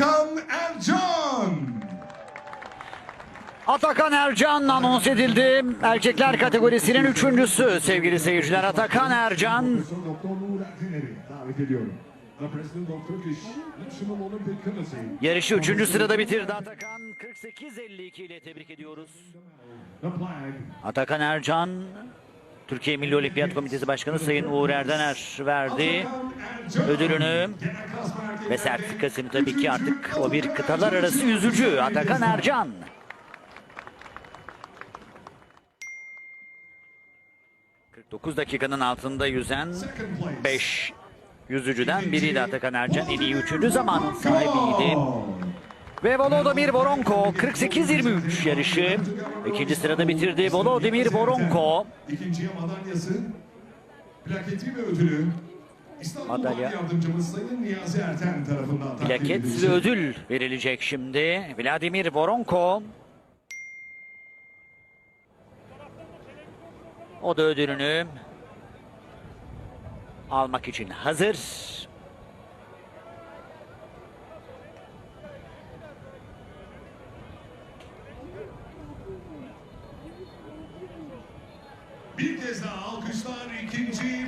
Atakan Ercan. Atakan Ercan anons edildi. Erkekler kategorisinin üçüncüsü sevgili seyirciler. Atakan Ercan yarışı üçüncü sırada bitirdi. Atakan 48-52 ile tebrik ediyoruz. Atakan Ercan Türkiye Milli Olimpiyat Komitesi Başkanı Sayın Uğur Erdener verdi ödülünü ve sertifikasını tabii ki artık o bir kıtalar arası yüzücü Atakan Ercan. ...49 dakikanın altında yüzen second place. 5 yüzücüden biriydi Atakan Ercan. En iyi üçüncü zamanın sahibiydi. Ve Volodymyr Voronko 48-23 yarışı ikinci sırada bitirdi. Volodymyr Voronko İkinciye madalyası, plaketi ve ödülü İstanbul Madalya. Vali Yardımcımız Sayın Niyazi Erten tarafından takdim plaket ve ödül verilecek şimdi. Vladimir Voronko o da ödülünü almak için hazır. Bir kez daha alkışlar ikinci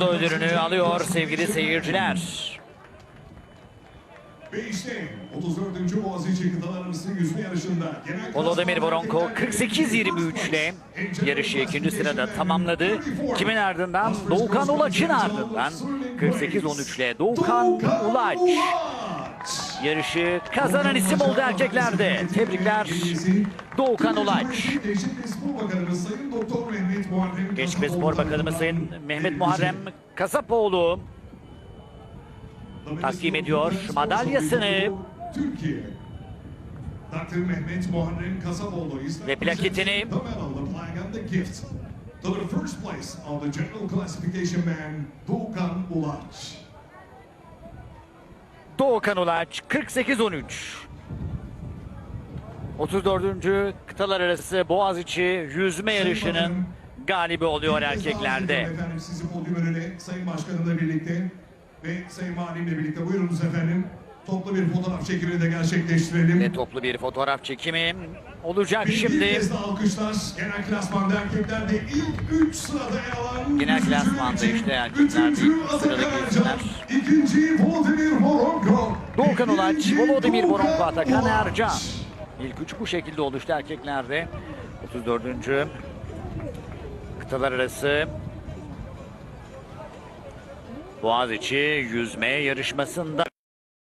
da ödülünü alıyor sevgili seyirciler. Ve işte 34. Boğaziçi Kıtalar Arası Yüzme Yarışı'nda genel Volodymyr erkekler 48-23 ile yarışı ikinci sırada tamamladı. Kimin ardından? Doğukan Ulaç'ın ardından 48-13 ile Doğukan Ulaç yarışı kazanan isim oldu erkeklerde. Tebrikler Doğukan Ulaç. Gençlik Spor Bakanımız Sayın Mehmet Muharrem Kasapoğlu takdim ediyor madalyasını. Ve plaketini- to the first place of the general classification man Doğukan Ulaç. Doğukan Ulaç 48-13. 34. kıtalar arası Boğaziçi yüzme yarışının galibi oluyor Bir erkeklerde. Efendim sizi podyum önüne Sayın Başkanımla birlikte ve Sayın Valimle birlikte buyurunuz efendim. Toplu bir fotoğraf çekimini de gerçekleştirelim. Ve toplu bir fotoğraf çekimi olacak Bir- Bir şimdi. kez daha alkışlar. Genel klasmanda erkeklerde ilk 3 sırada yer alan Genel klasmanda işte erkeklerde ilk sıradaki isimler. İkinci Doğukan Ulaç, Volodymyr Doğukan Voronko, Atakan. Ercan. İlk üç bu şekilde oluştu erkeklerde. 34. kıtalar arası Boğaziçi yüzme yarışmasında